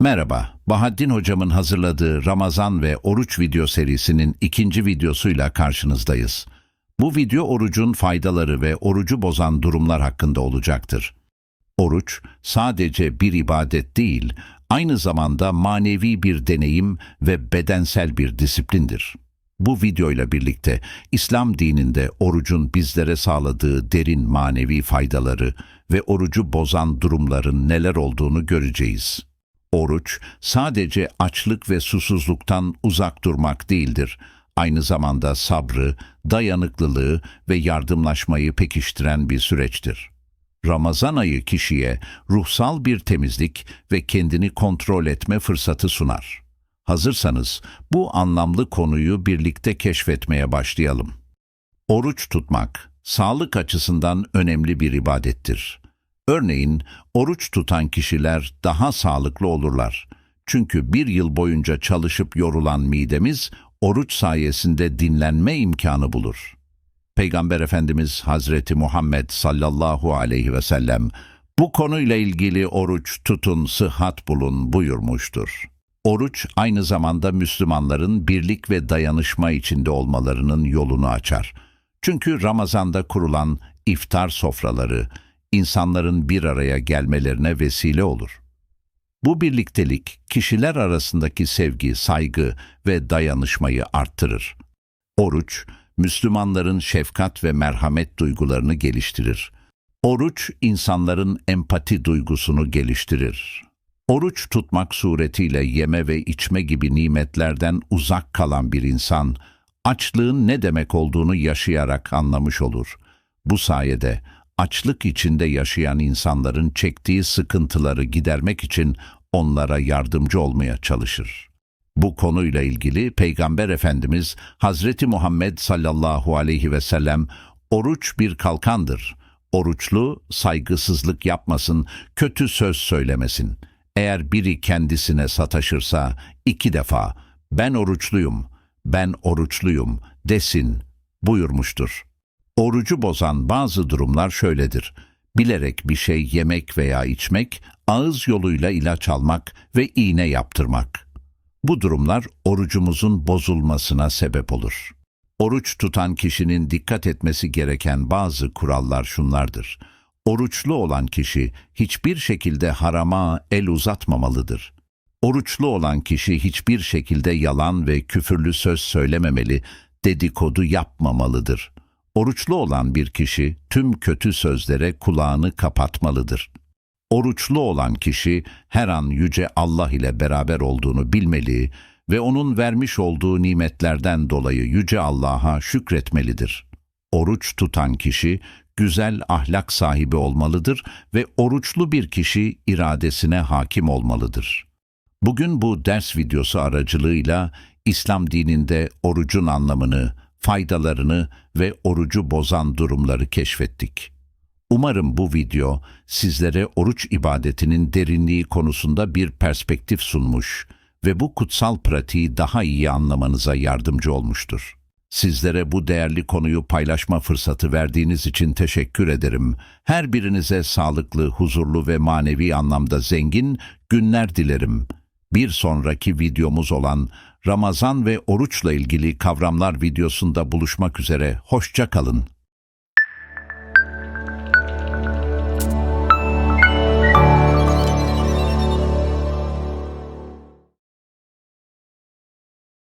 Merhaba, Bahaddin Hocam'ın hazırladığı Ramazan ve Oruç video serisinin ikinci videosuyla karşınızdayız. Bu video orucun faydaları ve orucu bozan durumlar hakkında olacaktır. Oruç sadece bir ibadet değil, aynı zamanda manevi bir deneyim ve bedensel bir disiplindir. Bu videoyla birlikte İslam dininde orucun bizlere sağladığı derin manevi faydaları ve orucu bozan durumların neler olduğunu göreceğiz. Oruç sadece açlık ve susuzluktan uzak durmak değildir. Aynı zamanda sabrı, dayanıklılığı ve yardımlaşmayı pekiştiren bir süreçtir. Ramazan ayı kişiye ruhsal bir temizlik ve kendini kontrol etme fırsatı sunar. Hazırsanız bu anlamlı konuyu birlikte keşfetmeye başlayalım. Oruç tutmak, sağlık açısından önemli bir ibadettir. Örneğin, oruç tutan kişiler daha sağlıklı olurlar. Çünkü bir yıl boyunca çalışıp yorulan midemiz, oruç sayesinde dinlenme imkanı bulur. Peygamber Efendimiz Hazreti Muhammed sallallahu aleyhi ve sellem bu konuyla ilgili oruç tutun, sıhhat bulun buyurmuştur. Oruç aynı zamanda Müslümanların birlik ve dayanışma içinde olmalarının yolunu açar. Çünkü Ramazan'da kurulan iftar sofraları insanların bir araya gelmelerine vesile olur. Bu birliktelik kişiler arasındaki sevgi, saygı ve dayanışmayı arttırır. Oruç, Müslümanların şefkat ve merhamet duygularını geliştirir. Oruç, insanların empati duygusunu geliştirir. Oruç tutmak suretiyle yeme ve içme gibi nimetlerden uzak kalan bir insan, açlığın ne demek olduğunu yaşayarak anlamış olur. Bu sayede açlık içinde yaşayan insanların çektiği sıkıntıları gidermek için onlara yardımcı olmaya çalışır. Bu konuyla ilgili Peygamber Efendimiz Hazreti Muhammed sallallahu aleyhi ve sellem oruç bir kalkandır. Oruçlu saygısızlık yapmasın, kötü söz söylemesin. Eğer biri kendisine sataşırsa iki defa ben oruçluyum, ben oruçluyum desin buyurmuştur. Orucu bozan bazı durumlar şöyledir. Bilerek bir şey yemek veya içmek, ağız yoluyla ilaç almak ve iğne yaptırmak. Bu durumlar orucumuzun bozulmasına sebep olur. Oruç tutan kişinin dikkat etmesi gereken bazı kurallar şunlardır. Oruçlu olan kişi hiçbir şekilde harama el uzatmamalıdır. Oruçlu olan kişi hiçbir şekilde yalan ve küfürlü söz söylememeli, dedikodu yapmamalıdır. Oruçlu olan bir kişi tüm kötü sözlere kulağını kapatmalıdır. Oruçlu olan kişi her an yüce Allah ile beraber olduğunu bilmeli ve onun vermiş olduğu nimetlerden dolayı yüce Allah'a şükretmelidir. Oruç tutan kişi güzel ahlak sahibi olmalıdır ve oruçlu bir kişi iradesine hakim olmalıdır. Bugün bu ders videosu aracılığıyla İslam dininde orucun anlamını, faydalarını ve orucu bozan durumları keşfettik. Umarım bu video sizlere oruç ibadetinin derinliği konusunda bir perspektif sunmuş ve bu kutsal pratiği daha iyi anlamanıza yardımcı olmuştur. Sizlere bu değerli konuyu paylaşma fırsatı verdiğiniz için teşekkür ederim. Her birinize sağlıklı, huzurlu ve manevi anlamda zengin günler dilerim. Bir sonraki videomuz olan Ramazan ve oruçla ilgili kavramlar videosunda buluşmak üzere. Hoşça kalın.